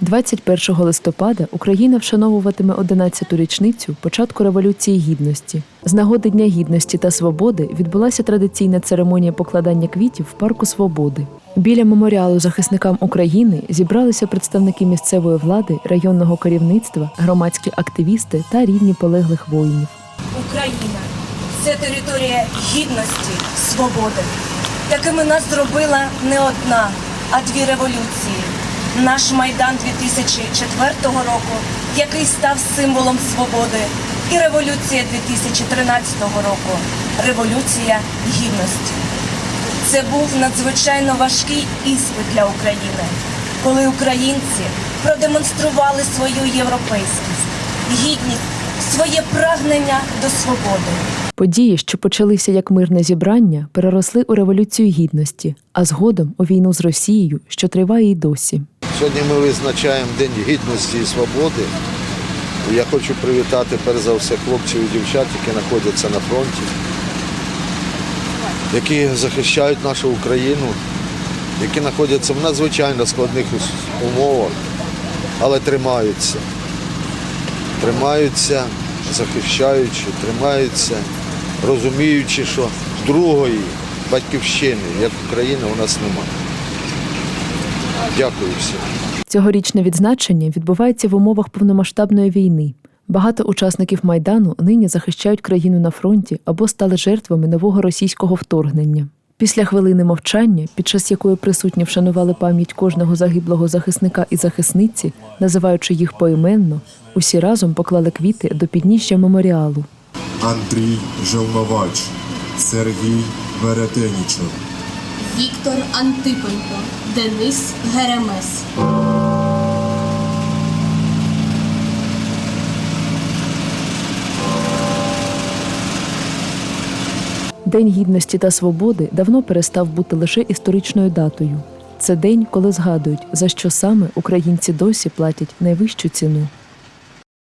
21 листопада Україна вшановуватиме 11-ту річницю початку Революції Гідності. З нагоди Дня Гідності та Свободи відбулася традиційна церемонія покладання квітів в парку Свободи. Біля меморіалу захисникам України зібралися представники місцевої влади, районного керівництва, громадські активісти та рідні полеглих воїнів. Україна це територія гідності, свободи. Такими нас зробила не одна, а дві революції. Наш майдан 2004 року, який став символом свободи, і революція 2013 року революція гідності. Це був надзвичайно важкий іспит для України, коли українці продемонстрували свою європейськість, гідність, своє прагнення до свободи. Події, що почалися як мирне зібрання, переросли у революцію гідності, а згодом у війну з Росією, що триває й досі. Сьогодні ми визначаємо День гідності і свободи. Я хочу привітати перш за все хлопців і дівчат, які знаходяться на фронті, які захищають нашу Україну, які знаходяться в надзвичайно складних умовах, але тримаються. Тримаються, захищаючи, тримаються, розуміючи, що другої батьківщини, як Україна, у нас немає. Дякую всім. Цьогорічне відзначення відбувається в умовах повномасштабної війни. Багато учасників майдану нині захищають країну на фронті або стали жертвами нового російського вторгнення. Після хвилини мовчання, під час якої присутні вшанували пам'ять кожного загиблого захисника і захисниці, називаючи їх поіменно, усі разом поклали квіти до підніжжя меморіалу. Андрій Желновач, Сергій Веретенічев, Віктор Антипенко, Денис Геремес. День гідності та свободи давно перестав бути лише історичною датою. Це день, коли згадують, за що саме українці досі платять найвищу ціну.